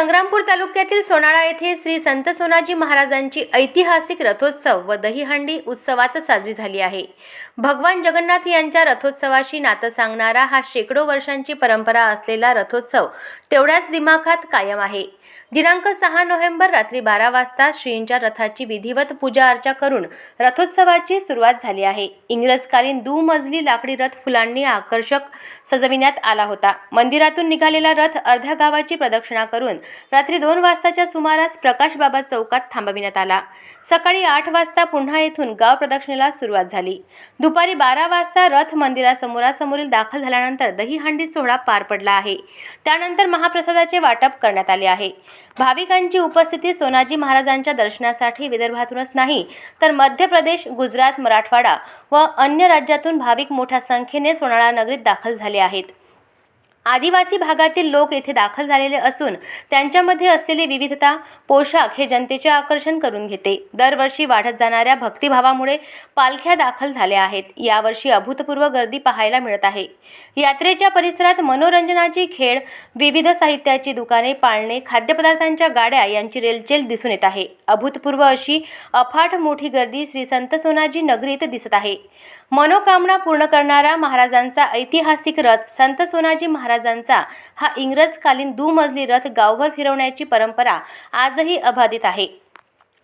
संग्रामपूर तालुक्यातील सोनाळा येथे श्री संत सोनाजी महाराजांची ऐतिहासिक रथोत्सव व दहीहंडी उत्सवात साजरी झाली आहे. भगवान जगन्नाथ यांच्या रथोत्सवाशी नातं सांगणारा हा शेकडो वर्षांची परंपरा असलेला रथोत्सव तेवढ्याच दिमाखात कायम आहे. दिनांक सहा नोव्हेंबर रात्री बारा वाजता श्रींच्या रथाची विधिवत पूजा अर्चा करून रथोत्सवाची सुरुवात झाली आहे. इंग्रजकालीन दुमजली लाकडी रथ फुलांनी आकर्षक सजविण्यात आला होता. मंदिरातून निघालेला रथ अर्ध्या गावाची प्रदक्षिणा करून रात्री दोन वाजताच्या सुमारास प्रकाशबाबा चौकात थांबविण्यात आला. सकाळी आठ वाजता पुन्हा येथून गाव प्रदक्षिणेला सुरुवात झाली. दुपारी बारा वाजता रथ मंदिरासमोरासमोरील दाखल झाल्यानंतर दहीहंडी सोहळा पार पडला आहे. त्यानंतर महाप्रसादाचे वाटप करण्यात आले आहे. भाविकांची उपस्थिती सोनाजी महाराजांच्या दर्शनासाठी विदर्भातूनच नाही तर मध्य प्रदेश गुजरात मराठवाडा व अन्य राज्यातून भाविक मोठ्या संख्येने सोनाळा नगरीत दाखल झाले आहेत. आदिवासी भागातील लोक येथे दाखल झालेले असून त्यांच्यामध्ये असलेली विविधता पोशाख हे जनतेचे आकर्षण करून घेते. दरवर्षी वाढत जाणाऱ्या भक्तिभावामुळे पालख्या दाखल झाल्या आहेत. यावर्षी अभूतपूर्व गर्दी पाहायला मिळत आहे. यात्रेच्या परिसरात मनोरंजनाची खेळ विविध साहित्याची दुकाने पाळणे खाद्यपदार्थांच्या गाड्या यांची रेलचेल दिसून येत आहे. अभूतपूर्व अशी अफाट मोठी गर्दी श्री संत सोनाजी नगरीत दिसत आहे. मनोकामना पूर्ण करणारा महाराजांचा ऐतिहासिक रथ संत सोनाजी महाराजांचा हा इंग्रजकालीन दुमजली रथ गावभर फिरवण्याची परंपरा आजही अबाधित आहे.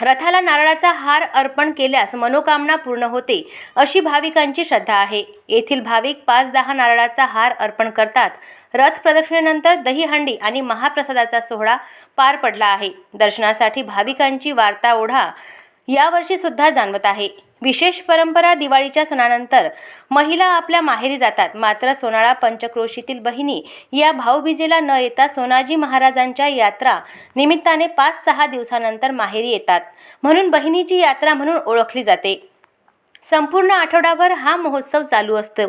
रथाला नारळाचा हार अर्पण केल्यास मनोकामना पूर्ण होते अशी भाविकांची श्रद्धा आहे. येथील भाविक पाच दहा नारळाचा हार अर्पण करतात. रथ प्रदक्षिणेनंतर दहीहंडी आणि महाप्रसादाचा सोहळा पार पडला आहे. दर्शनासाठी भाविकांची वार्ता ओढा यावर्षी सुद्धा जाणवत आहे. विशेष परंपरा दिवाळीच्या सणानंतर महिला आपल्या माहेरी जातात. मात्र सोनाळा पंचक्रोशीतील बहिणी या भाऊबीजेला न येता सोनाजी महाराजांच्या यात्रा निमित्ताने पाच सहा दिवसानंतर माहेरी येतात. म्हणून बहिणीची यात्रा म्हणून ओळखली जाते. संपूर्ण आठवडाभर हा महोत्सव चालू असतो.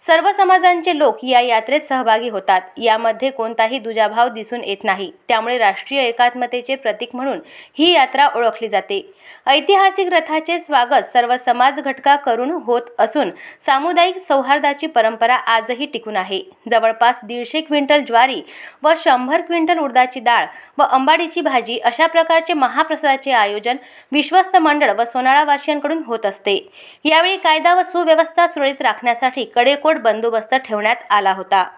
सर्व समाजांचे लोक या यात्रेत सहभागी होतात. यामध्ये कोणताही दुजाभाव दिसून येत नाही. त्यामुळे राष्ट्रीय एकात्मतेचे प्रतीक म्हणून ही यात्रा ओळखली जाते. ऐतिहासिक रथाचे स्वागत सर्व समाज घटका करून होत असून सामुदायिक सौहार्दाची परंपरा आजही टिकून आहे. जवळपास दीडशे क्विंटल ज्वारी व शंभर क्विंटल उडदाची डाळ व अंबाडीची भाजी अशा प्रकारचे महाप्रसादाचे आयोजन विश्वस्त मंडळ व सोनाळावासियांकडून होत असते. यावेळी कायदा व सुव्यवस्था सुरळीत राखण्यासाठी कडेकोट बंदोबस्त ठेवण्यात आला होता.